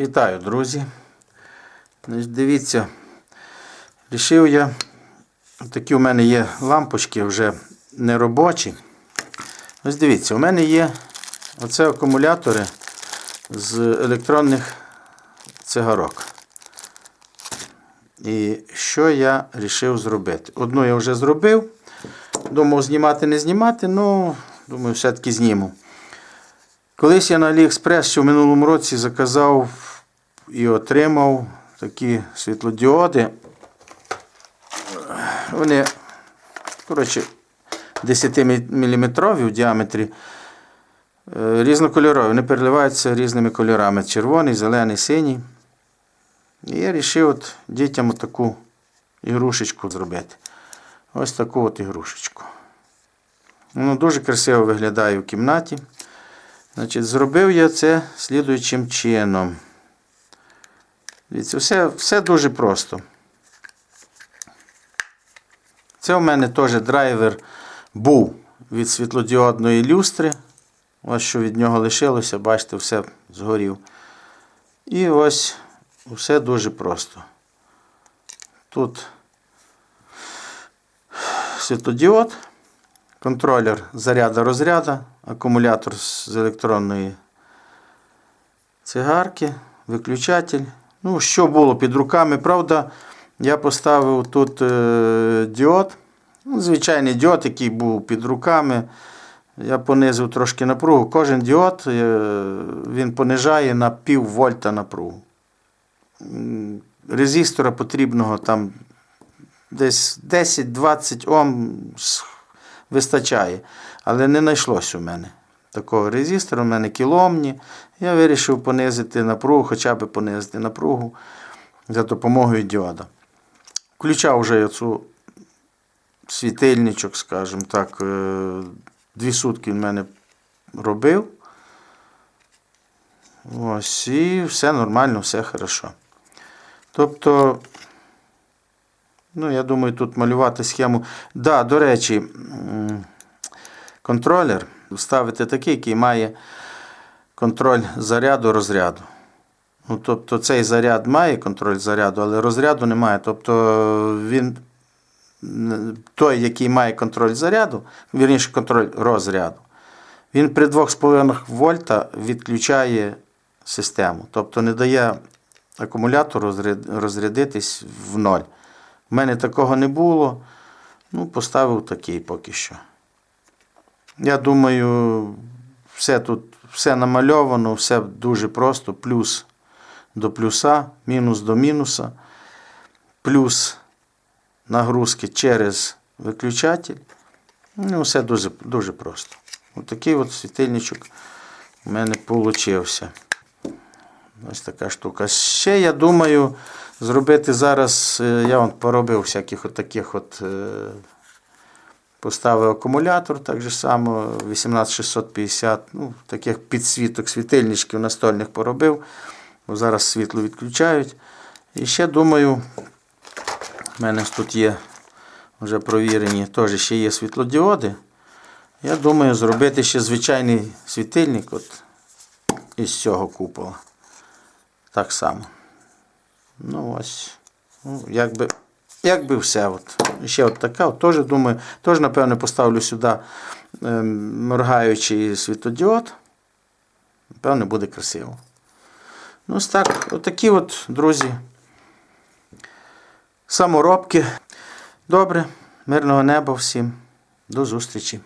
Вітаю, друзі. Дивіться, рішив я, такі у мене є лампочки вже не робочі. Ось дивіться, у мене є оце акумулятори з електронних цигарок. І що я вирішив зробити? Одну я вже зробив. Думав знімати, не знімати, ну, думаю, все-таки зніму. Колись я на AliExpress ще в минулому році заказав і отримав такі світлодіоди. Вони, коротше, 10 мм в діаметрі. Е, Різнокольорові, вони переливаються різними кольорами: червоний, зелений, синій. І я вирішив от дітям таку ігрушечку зробити. Ось таку от ігрушечку. Воно дуже красиво виглядає в кімнаті. Значить, зробив я це слідуючим чином. Дивіться, все, все дуже просто. Це у мене теж драйвер був від світлодіодної люстри. Ось що від нього лишилося, бачите, все згорів. І ось все дуже просто. Тут світлодіод, контролер заряду розряду, акумулятор з електронної цигарки, виключатель. Ну, що було під руками, правда, я поставив тут е, діод. Ну, звичайний діод, який був під руками. Я понизив трошки напругу. Кожен діод е, він понижає на пів вольта напругу. Резистора потрібного там десь 10-20 Ом вистачає. Але не знайшлось у мене такого резистора. У мене кіломні. Я вирішив понизити напругу, хоча б понизити напругу за допомогою діода. Включав вже цю світильничок, скажімо так, е, дві сутки він мене робив. Ось, і все нормально, все хорошо. Тобто, ну, я думаю, тут малювати схему. Да, до речі, контролер ставити такий, який має контроль заряду розряду. Ну, тобто цей заряд має контроль заряду, але розряду немає. Тобто він той, який має контроль заряду, вірніше контроль розряду, він при 2,5 вольта відключає систему. Тобто не дає акумулятору розрядитись в ноль. У мене такого не було. Ну, поставив такий поки що. Я думаю, все тут все намальовано, все дуже просто. Плюс до плюса, мінус до мінуса, плюс нагрузки через виключатель. Ну, все дуже, дуже просто. Отакий от світильничок у мене получився. Ось така штука. Ще я думаю зробити зараз, е, я вон поробив всяких от таких от. Поставив акумулятор, так же само 18650, ну, таких підсвіток, світильничків настольних поробив. Зараз світло відключають. І ще думаю, в мене тут є вже провірені, теж ще є світлодіоди. Я думаю зробити ще звичайний світильник от, із цього купола. Так само. Ну ось. Ну, якби, якби все. От. Ще от така, от, теж думаю, теж, напевно, поставлю сюди ем, моргаючий світодіод. Напевно, буде красиво. Ну, ось так, отакі от, друзі. Саморобки. Добре, мирного неба всім. До зустрічі.